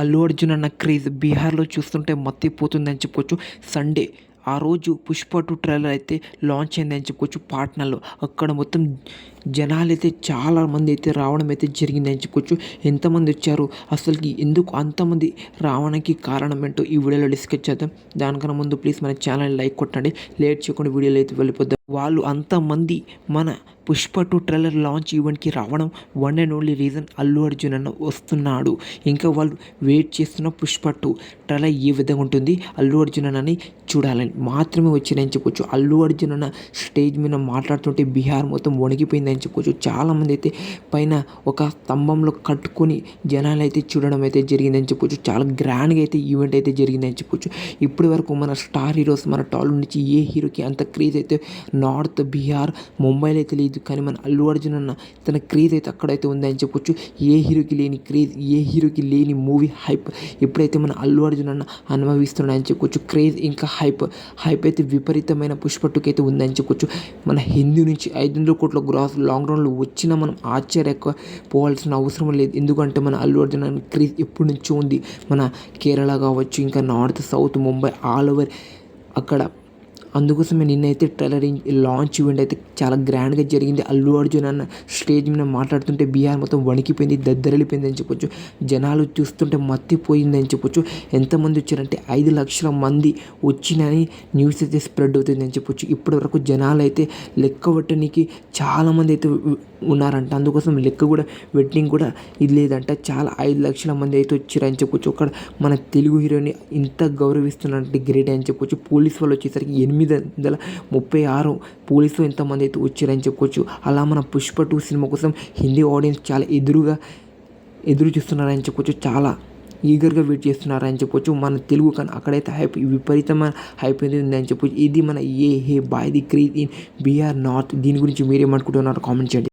అల్లు అర్జున్ అన్న క్రేజ్ బీహార్లో చూస్తుంటే మత్తిపోతుందని చెప్పుకోవచ్చు సండే ఆ రోజు పుష్ప టూ ట్రైలర్ అయితే లాంచ్ అయిందని చెప్పుకోవచ్చు పాట్నాలో. అక్కడ మొత్తం జనాలు అయితే చాలా మంది అయితే రావడం అయితే జరిగిందని చెప్పుకోవచ్చు. ఎంతమంది వచ్చారు? అసలుకి ఎందుకు అంతమంది రావడానికి కారణం ఏంటో ఈ వీడియోలో డిస్కస్ చేద్దాం. దానికన్నా ముందు ప్లీజ్ మన ఛానల్ లైక్ కొట్టండి. లేట్ చేయకుండా వీడియోలో అయితే వెళ్ళిపోద్దాం వాళ్ళు అంతమంది మన పుష్ప టూ ట్రైలర్ లాంచ్ ఈవెంట్కి రావడం one and only reason Allu Arjun అన్న వస్తున్నాడు. ఇంకా వాళ్ళు వెయిట్ చేస్తున్న పుష్ప టూ ట్రైలర్ ఏ విధంగా ఉంటుంది? అల్లు అర్జున్ అన్నని చూడాలని మాత్రమే వచ్చిందని చెప్పొచ్చు అల్లు అర్జున్ అన్న స్టేజ్ మీద మాట్లాడుతుంటే బీహార్ మొత్తం వణికిపోయిందని చెప్పొచ్చు. చాలామంది అయితే పైన ఒక స్తంభంలో కట్టుకొని జనాలు అయితే చూడడం అయితే జరిగిందని చెప్పొచ్చు. చాలా గ్రాండ్గా అయితే ఈవెంట్ అయితే జరిగిందని చెప్పొచ్చు. ఇప్పటి వరకు మన స్టార్ హీరోస్ మన టాలీవుడ్ నుంచి ఏ హీరోకి అంత క్రేజ్ అయితే నార్త్ బీహార్ ముంబైలో అయితే లేదు కానీ మన అల్లు అర్జున్ అన్న తన క్రేజ్ అయితే అక్కడైతే ఉందని చెప్పొచ్చు. ఏ హీరోకి లేని క్రేజ్ ఏ హీరోకి లేని మూవీ హైప్ ఎప్పుడైతే మన అల్లు అర్జున్ అన్న అనుభవిస్తున్నాడని చెప్పొచ్చు. క్రేజ్ ఇంకా హైప్ హైప్ అయితే విపరీతమైన పుష్పట్టుకైతే అయితే ఉందని చెప్పొచ్చు. మన హిందీ నుంచి ఐదు వందల కోట్ల గ్రాస్ లాంగ్ రన్లో వచ్చినా మనం ఆశ్చర్య పోవాల్సిన అవసరం లేదు. ఎందుకంటే మన అల్లు అర్జున్ క్రీజ్ క్రేజ్ ఎప్పటి నుంచో ఉంది. మన కేరళ కావచ్చు ఇంకా north south Mumbai all over అక్కడ అందుకోసమే నిన్నైతే టైలరింగ్ లాంచ్ ఈవెంట్ అయితే చాలా గ్రాండ్గా జరిగింది. అల్లు అర్జున్ అన్న స్టేజ్ మీద మాట్లాడుతుంటే బీహార్ మొత్తం వణికిపోయింది దద్దరిల్లిపోయింది అని చెప్పొచ్చు. జనాలు చూస్తుంటే మత్తిపోయిందని చెప్పొచ్చు. ఎంతమంది వచ్చారంటే ఐదు లక్షల మంది వచ్చినని న్యూస్ అయితే స్ప్రెడ్ అవుతుంది అని చెప్పొచ్చు. ఇప్పటి వరకు జనాలు అయితే లెక్క చాలామంది అయితే ఉన్నారంట. అందుకోసం లెక్క కూడా వెట్టింగ్ కూడా ఇది లేదంట. చాలా ఐదు లక్షల మంది అయితే వచ్చారని చెప్పొచ్చు. అక్కడ మన తెలుగు హీరోని ఇంత గౌరవిస్తున్నట్టు గ్రేట్ అని చెప్పొచ్చు. పోలీస్ వాళ్ళు వచ్చేసరికి ఎనిమిది వందల ముప్పై ఆరు పోలీసులు ఎంతమంది అయితే వచ్చారని చెప్పుకోవచ్చు అలా మన పుష్ప టూ సినిమా కోసం హిందీ ఆడియన్స్ చాలా ఎదురుగా ఎదురు చూస్తున్నారని చెప్పొచ్చు. చాలా ఈగర్గా వెయిట్ చేస్తున్నారని చెప్పొచ్చు. మన తెలుగు కానీ అక్కడైతే హైప్ విపరీతమైన హైప్ అనేది ఉందని చెప్పొచ్చు. ఇది మన a hey boy the craze in Bihar north. దీని గురించి మీరేమనుకుంటున్నారో కామెంట్ చేయండి.